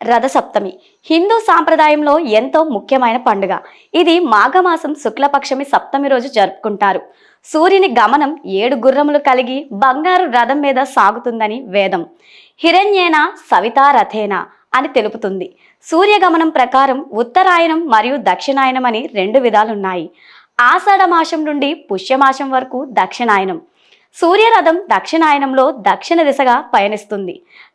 రథసప్తమి. హిందూ సాంప్రదాయంలో ఎంతో ముఖ్యమైన పండుగ. ఇది మాఘమాసం శుక్లపక్షమి సప్తమి రోజు జరుపుకుంటారు. సూర్యుని గమనం ఏడు గుర్రములు కలిగి బంగారు రథం మీద సాగుతుందని వేదం. హిరణ్యేన సవితారథేన అని తెలుపుతుంది. సూర్యగమనం ప్రకారం ఉత్తరాయణం మరియు దక్షిణాయనం అని రెండు విధాలున్నాయి. ఆషాఢ మాసం నుండి పుష్యమాసం వరకు దక్షిణాయనం సూర్యరథం దక్షిణాయనంలో దక్షిణ దిశగా పయనిస్తుంది.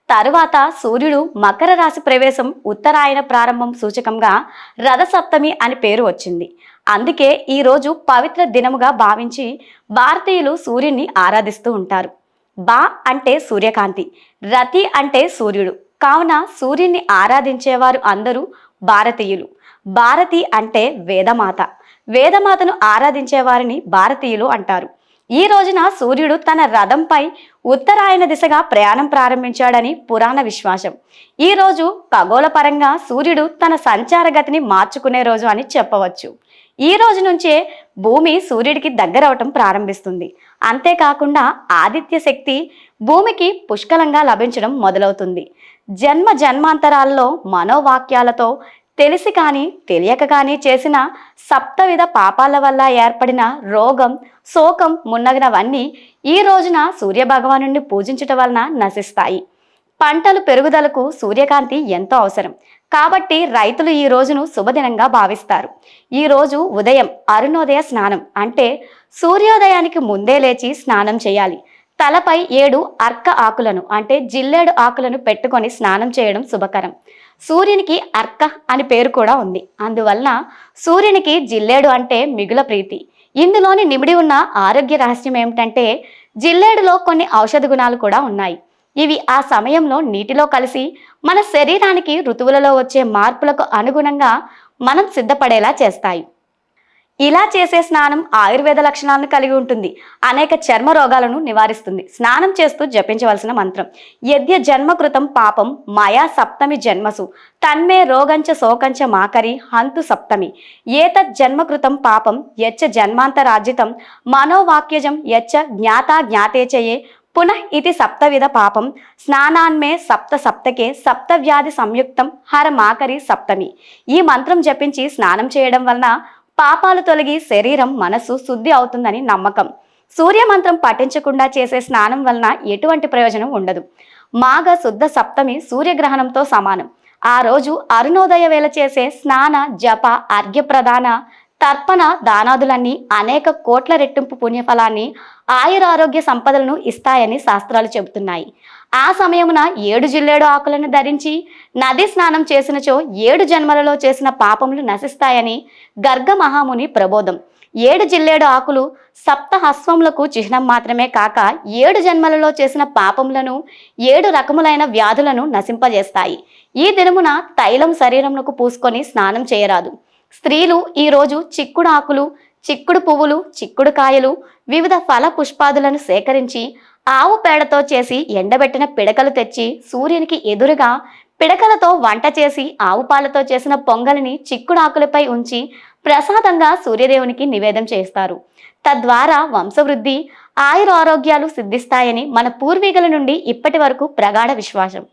తరువాత సూర్యుడు మకర రాశి ప్రవేశం ఉత్తరాయణ ప్రారంభం సూచకంగా రథసప్తమి అని పేరు వచ్చింది. అందుకే ఈరోజు పవిత్ర దినముగా భావించి భారతీయులు సూర్యుని ఆరాధిస్తూ ఉంటారు. బా అంటే సూర్యకాంతి రతి అంటే సూర్యుడు. కావున సూర్యుని ఆరాధించేవారు అందరూ భారతీయులు. భారతి అంటే వేదమాత. వేదమాతను ఆరాధించేవారిని భారతీయులు అంటారు. ఈ రోజున సూర్యుడు తన రథంపై ఉత్తరాయణ దిశగా ప్రయాణం ప్రారంభించాడని పురాణ విశ్వాసం. ఈ రోజు ఖగోళ పరంగా సూర్యుడు తన సంచార గతిని మార్చుకునే రోజు అని చెప్పవచ్చు. ఈ రోజు నుంచే భూమి సూర్యుడికి దగ్గరవటం ప్రారంభిస్తుంది. అంతేకాకుండా ఆదిత్య శక్తి భూమికి పుష్కలంగా లభించడం మొదలవుతుంది. జన్మ జన్మాంతరాల్లో మనోవాక్యాలతో తెలిసి కానీ తెలియక కానీ చేసిన సప్తవిధ పాపాల వల్ల ఏర్పడిన రోగం శోకం మున్నగినవన్నీ ఈ రోజున సూర్యభగవాను పూజించటం వలన నశిస్తాయి. పంటలు పెరుగుదలకు సూర్యకాంతి ఎంతో అవసరం. కాబట్టి రైతులు ఈ రోజును శుభదినంగా భావిస్తారు. ఈ రోజు ఉదయం అరుణోదయ స్నానం అంటే సూర్యోదయానికి ముందే లేచి స్నానం చేయాలి. తలపై ఏడు అర్క ఆకులను అంటే జిల్లేడు ఆకులను పెట్టుకొని స్నానం చేయడం శుభకరం. సూర్యునికి అర్క అని పేరు కూడా ఉంది. అందువలన సూర్యునికి జిల్లేడు అంటే మిగుల ప్రీతి. ఇందులోని నిమిడి ఉన్న ఆరోగ్య రహస్యం ఏమిటంటే జిల్లేడులో కొన్ని ఔషధ గుణాలు కూడా ఉన్నాయి. ఇవి ఆ సమయంలో నీటిలో కలిసి మన శరీరానికి ఋతువులలో వచ్చే మార్పులకు అనుగుణంగా మనం సిద్ధపడేలా చేస్తాయి. ఇలా చేసే స్నానం ఆయుర్వేద లక్షణాలను కలిగి ఉంటుంది. అనేక చర్మ రోగాలను నివారిస్తుంది. స్నానం చేస్తూ జపించవలసిన మంత్రం. యద్య జన్మకృతం పాపం మాయా సప్తమి జన్మసు. తన్మే రోగంచ శోకంచ మాకరి హంతు సప్తమి. ఏతత్ జన్మకృతం పాపం యచ్చ జన్మాంతరాజితం మనోవాక్యజం యచ్చ జ్ఞాతా జ్ఞాతేచయే పునః ఇది సప్తవిధ పాపం. స్నానాన్మే సప్త సప్తకే సప్తవ్యాధి సంయుక్తం హర మాకరి సప్తమి. ఈ మంత్రం జపించి స్నానం చేయడం వలన పాపాలు తొలగి శరీరం మనసు శుద్ధి అవుతుందని నమ్మకం. సూర్య మంత్రం పఠించకుండా చేసే స్నానం వలన ఎటువంటి ప్రయోజనం ఉండదు. మాఘ శుద్ధ సప్తమి సూర్యగ్రహణంతో సమానం. ఆ రోజు అరుణోదయ వేళ చేసే స్నాన జప అర్ఘ్యప్రదాన తర్పణ దానాదులన్నీ అనేక కోట్ల రెట్టింపు పుణ్యఫలాన్ని ఆయురారోగ్య సంపదలను ఇస్తాయని శాస్త్రాలు చెబుతున్నాయి. ఆ సమయమున ఏడు జిల్లేడు ఆకులను ధరించి నది స్నానం చేసినచో ఏడు జన్మలలో చేసిన పాపములు నశిస్తాయని గర్గ మహాముని ప్రబోధం. ఏడు జిల్లేడు ఆకులు సప్తహస్వములకు చిహ్నం మాత్రమే కాక ఏడు జన్మలలో చేసిన పాపములను ఏడు రకములైన వ్యాధులను నశింపజేస్తాయి. ఈ దినమున తైలం శరీరమునకు పూసుకొని స్నానం చేయరాదు. స్త్రీలు ఈరోజు చిక్కుడు ఆకులు చిక్కుడు పువ్వులు చిక్కుడు కాయలు వివిధ ఫల పుష్పాదులను సేకరించి ఆవు పేడతో చేసి ఎండబెట్టిన పిడకలు తెచ్చి సూర్యునికి ఎదురుగా పిడకలతో వంట చేసి ఆవు పాలతో చేసిన పొంగలిని చిక్కుడు ఆకులపై ఉంచి ప్రసాదంగా సూర్యదేవునికి నివేదం చేస్తారు. తద్వారా వంశవృద్ధి ఆయుర ఆరోగ్యాలు సిద్ధిస్తాయని మన పూర్వీకుల నుండి ఇప్పటి వరకు ప్రగాఢ విశ్వాసం.